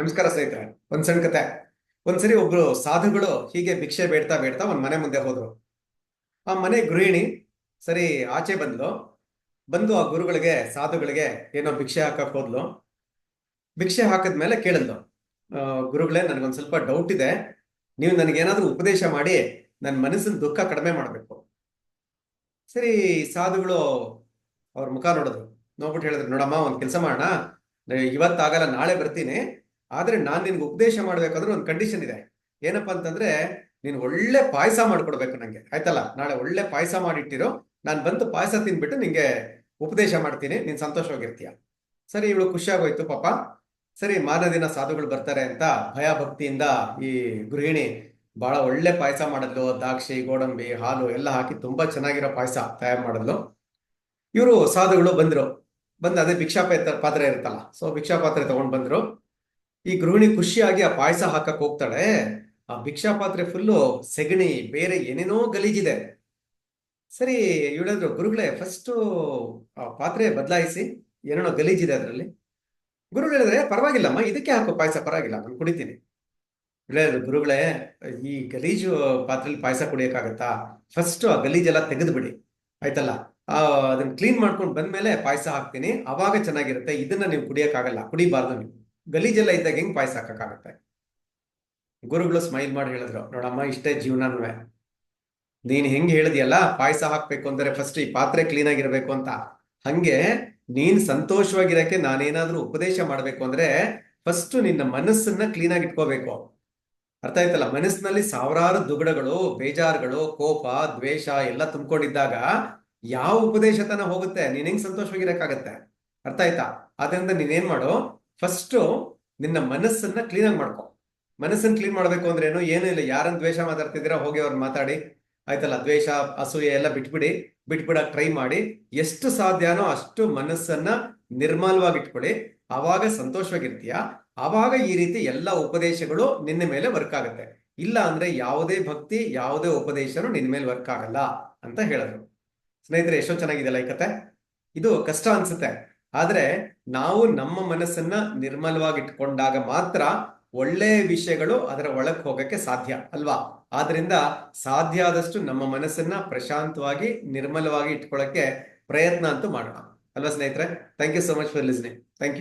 ನಮಸ್ಕಾರ ಸ್ನೇಹಿತರೆ, ಒಂದ್ ಸಣ್ಣ ಕತೆ. ಒಂದ್ಸರಿ ಒಬ್ರು ಸಾಧುಗಳು ಹೀಗೆ ಭಿಕ್ಷೆ ಬೇಡ್ತಾ ಬೇಡ್ತಾ ಒಂದ್ ಮನೆ ಮುಂದೆ ಹೋದ್ರು. ಆ ಮನೆ ಗೃಹಿಣಿ ಸರಿ ಆಚೆ ಬಂದ್ಲು. ಬಂದು ಆ ಗುರುಗಳಿಗೆ, ಸಾಧುಗಳಿಗೆ ಏನೋ ಭಿಕ್ಷೆ ಹಾಕಕ್ ಹೋದ್ಲು. ಭಿಕ್ಷೆ ಹಾಕಿದ್ಮೇಲೆ ಕೇಳಿದ್ಲು. ಗುರುಗಳೇ, ನನಗೊಂದ್ ಸ್ವಲ್ಪ ಡೌಟ್ ಇದೆ. ನೀವು ನನಗೇನಾದ್ರೂ ಉಪದೇಶ ಮಾಡಿ ನನ್ನ ಮನಸ್ಸಿನ ದುಃಖ ಕಡಿಮೆ ಮಾಡಬೇಕು. ಸರಿ, ಸಾಧುಗಳು ಅವ್ರ ಮುಖ ನೋಡಿದ್ರು. ನೋಡ್ಬಿಟ್ಟು ಹೇಳಿದ್ರು, ನೋಡಮ್ಮ, ಒಂದ್ ಕೆಲಸ ಮಾಡೋಣ. ಇವತ್ತಾಗಲ್ಲ, ನಾಳೆ ಬರ್ತೀನಿ. ಆದ್ರೆ ನಾನು ನಿನ್ಗೆ ಉಪದೇಶ ಮಾಡ್ಬೇಕಾದ್ರೆ ಒಂದು ಕಂಡೀಷನ್ ಇದೆ. ಏನಪ್ಪಾ ಅಂತಂದ್ರೆ, ನೀನು ಒಳ್ಳೆ ಪಾಯಸ ಮಾಡ್ಕೊಡ್ಬೇಕು ನಂಗೆ. ಆಯ್ತಲ್ಲ? ನಾಳೆ ಒಳ್ಳೆ ಪಾಯಸ ಮಾಡಿಟ್ಟಿರೋ, ನಾನು ಬಂದು ಪಾಯಸ ತಿನ್ಬಿಟ್ಟು ನಿಂಗೆ ಉಪದೇಶ ಮಾಡ್ತೀನಿ. ನೀನ್ ಸಂತೋಷವಾಗಿರ್ತೀಯ? ಸರಿ, ಇವಳು ಖುಷಿಯಾಗೋಯ್ತು ಪಾಪ. ಸರಿ, ಮಾರನೇ ದಿನ ಸಾಧುಗಳು ಬರ್ತಾರೆ ಅಂತ ಭಯ ಭಕ್ತಿಯಿಂದ ಈ ಗೃಹಿಣಿ ಬಹಳ ಒಳ್ಳೆ ಪಾಯಸ ಮಾಡಿದ್ಲು. ದ್ರಾಕ್ಷಿ, ಗೋಡಂಬಿ, ಹಾಲು ಎಲ್ಲ ಹಾಕಿ ತುಂಬಾ ಚೆನ್ನಾಗಿರೋ ಪಾಯಸ ತಯಾರು ಮಾಡಿದ್ಲು. ಇವರು ಸಾಧುಗಳು ಬಂದ್ರು. ಬಂದು ಅದೇ ಭಿಕ್ಷಾ ಪಾತ್ರೆ ಇರುತ್ತಲ್ಲ, ಸೊ ಭಿಕ್ಷಾ ಪಾತ್ರೆ ತಗೊಂಡ್ ಬಂದ್ರು. ಈ ಗೃಹಿಣಿ ಖುಷಿಯಾಗಿ ಆ ಪಾಯಸ ಹಾಕಕ್ ಹೋಗ್ತಾಳೆ. ಆ ಭಿಕ್ಷಾ ಪಾತ್ರೆ ಫುಲ್ಲು ಸೆಗಣಿ, ಬೇರೆ ಏನೇನೋ ಗಲೀಜಿದೆ. ಸರಿ ಹೇಳಿದ್ರು ಗುರುಗಳೇ ಫಸ್ಟ್ ಆ ಪಾತ್ರೆ ಬದಲಾಯಿಸಿ ಏನೇನೋ ಗಲೀಜಿದೆ ಅದರಲ್ಲಿ. ಗುರುಗಳು ಹೇಳಿದ್ರೆ ಪರವಾಗಿಲ್ಲಮ್ಮ, ಇದಕ್ಕೆ ಹಾಕೋ ಪಾಯಸ, ಪರವಾಗಿಲ್ಲ, ನಾನು ಕುಡಿತೀನಿ. ಹೇಳಿದ್ರು ಗುರುಗಳೇ, ಈ ಗಲೀಜು ಪಾತ್ರೆಲಿ ಪಾಯಸ ಕುಡಿಯೋಕ್ಕಾಗತ್ತಾ? ಫಸ್ಟ್ ಆ ಗಲೀಜೆಲ್ಲ ತೆಗೆದುಬಿಡಿ. ಆಯ್ತಲ್ಲ? ಅದನ್ನ ಕ್ಲೀನ್ ಮಾಡ್ಕೊಂಡು ಬಂದ್ಮೇಲೆ ಪಾಯಸ ಹಾಕ್ತೀನಿ. ಅವಾಗ ಚೆನ್ನಾಗಿರುತ್ತೆ. ಇದನ್ನ ನೀವು ಕುಡಿಯೋಕ್ಕಾಗಲ್ಲ. ಕುಡಿಬಾರ್ದು ನೀವು. ಗಲೀಜೆಲ್ಲ ಇದ್ದಾಗ ಹೆಂಗ್ ಪಾಯಸ ಹಾಕಕ್ಕಾಗತ್ತೆ? ಗುರುಗಳು ಸ್ಮೈಲ್ ಮಾಡಿ ಹೇಳಿದ್ರು, ನೋಡಮ್ಮ, ಇಷ್ಟೇ ಜೀವನನೂ. ನೀನ್ ಹೆಂಗ್ ಹೇಳಿದ್ಯಲ್ಲ, ಪಾಯಸ ಹಾಕ್ಬೇಕು ಅಂದ್ರೆ ಫಸ್ಟ್ ಈ ಪಾತ್ರೆ ಕ್ಲೀನ್ ಆಗಿರ್ಬೇಕು ಅಂತ. ಹಂಗೆ ನೀನ್ ಸಂತೋಷವಾಗಿರಕ್ಕೆ ನಾನೇನಾದ್ರೂ ಉಪದೇಶ ಮಾಡ್ಬೇಕು ಅಂದ್ರೆ ಫಸ್ಟ್ ನಿನ್ನ ಮನಸ್ಸನ್ನ ಕ್ಲೀನ್ ಆಗಿ ಇಟ್ಕೋಬೇಕು. ಅರ್ಥ ಆಯ್ತಲ್ಲ? ಮನಸ್ಸಿನಲ್ಲಿ ಸಾವಿರಾರು ದುಗುಡಗಳು, ಬೇಜಾರುಗಳು, ಕೋಪ, ದ್ವೇಷ ಎಲ್ಲ ತುಂಬಿಕೊಂಡಿದ್ದಾಗ ಯಾವ ಉಪದೇಶ ತನ ಹೋಗುತ್ತೆ? ನೀನ್ ಹೆಂಗ್ ಸಂತೋಷವಾಗಿರಕ್ಕಾಗತ್ತೆ? ಅರ್ಥ ಆಯ್ತಾ? ಆದ್ರಿಂದ ನೀನೇನ್ ಮಾಡು? ಫಸ್ಟ್ ನಿನ್ನ ಮನಸ್ಸನ್ನ ಕ್ಲೀನ್ ಆಗಿ ಮಾಡ್ಕೊ. ಮನಸ್ಸನ್ನ ಕ್ಲೀನ್ ಮಾಡಬೇಕು ಅಂದ್ರೆ ಏನು? ಏನೂ ಇಲ್ಲ, ಯಾರನ್ನ ದ್ವೇಷ ಮಾತಾಡ್ತಿದ್ದೀರಾ? ಹೋಗಿ ಅವ್ರನ್ನ ಮಾತಾಡಿ. ಆಯ್ತಲ್ಲ, ದ್ವೇಷ, ಅಸೂಯೆ ಎಲ್ಲ ಬಿಟ್ಬಿಡಿ. ಬಿಟ್ಬಿಡಕ್ ಟ್ರೈ ಮಾಡಿ. ಎಷ್ಟು ಸಾಧ್ಯನೋ ಅಷ್ಟು ಮನಸ್ಸನ್ನ ನಿರ್ಮಲವಾಗಿ ಇಟ್ಕೊಳ್ಳಿ. ಆವಾಗ ಸಂತೋಷವಾಗಿರ್ತೀಯ. ಆವಾಗ ಈ ರೀತಿ ಎಲ್ಲ ಉಪದೇಶಗಳು ನಿನ್ನ ಮೇಲೆ ವರ್ಕ್ ಆಗುತ್ತೆ. ಇಲ್ಲ ಅಂದ್ರೆ ಯಾವುದೇ ಭಕ್ತಿ, ಯಾವುದೇ ಉಪದೇಶನೂ ನಿನ್ನ ಮೇಲೆ ವರ್ಕ್ ಆಗಲ್ಲ ಅಂತ ಹೇಳಿದ್ರು ಸ್ನೇಹಿತರೆ, ಎಷ್ಟೋ ಚೆನ್ನಾಗಿದೆ ಈ ಇದು ಕಷ್ಟ ಅನ್ಸುತ್ತೆ. ಆದ್ರೆ ನಾವು ನಮ್ಮ ಮನಸ್ಸನ್ನ ನಿರ್ಮಲವಾಗಿ ಇಟ್ಕೊಂಡಾಗ ಮಾತ್ರ ಒಳ್ಳೆಯ ವಿಷಯಗಳು ಅದರ ಒಳಕ್ ಹೋಗಕ್ಕೆ ಸಾಧ್ಯ ಅಲ್ವಾ? ಆದ್ರಿಂದ ಸಾಧ್ಯ ಆದಷ್ಟು ನಮ್ಮ ಮನಸ್ಸನ್ನ ಪ್ರಶಾಂತವಾಗಿ ನಿರ್ಮಲವಾಗಿ ಇಟ್ಕೊಳ್ಳಕ್ಕೆ ಪ್ರಯತ್ನ ಅಂತೂ ಮಾಡೋಣ. ಅಲ್ವಾ ಸ್ನೇಹಿತರೆ? Thank you so much for listening thank you